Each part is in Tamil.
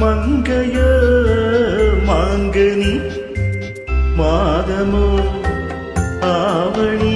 மங்கைய மாங்கனி மாதமோ ஆவணி.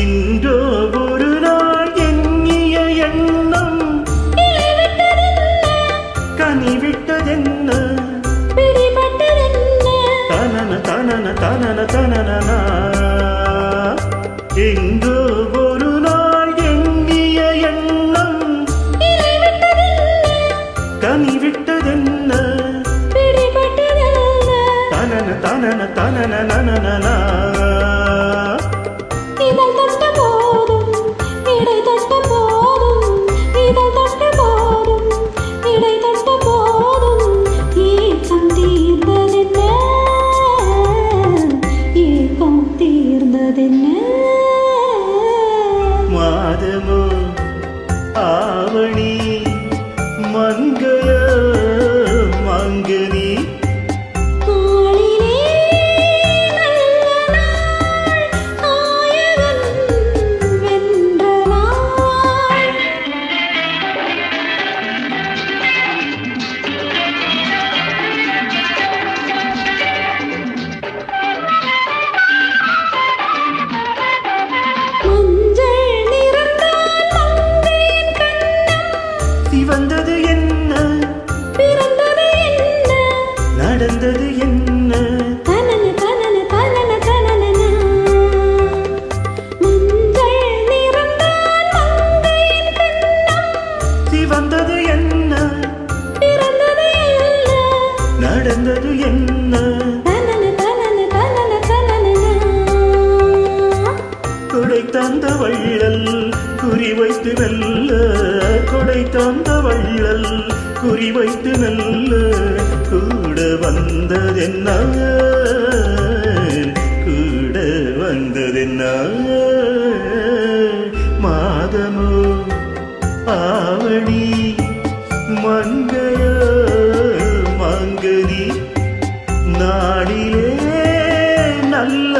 இன்றோ ஒரு நாள் எண்ணிய எண்ணம். கனிவிட்டதென்ன? பிடிபட்டதென்ன தனன தனன தனன தனனா ஒரு நாள் எண்ணிய எண்ணம். கனிவிட்டதென்ன? தனன தனன தனன நனனா நடந்தது என்ன? கொடை தந்த வள்ளல் குறிவைத்து நல்ல கொடை தந்த வள்ளல் குறிவைத்து நல்ல கூட வந்ததென்ன? கூட வந்ததென்ன? மாதமோ ஆவணி நாடிலே நல்ல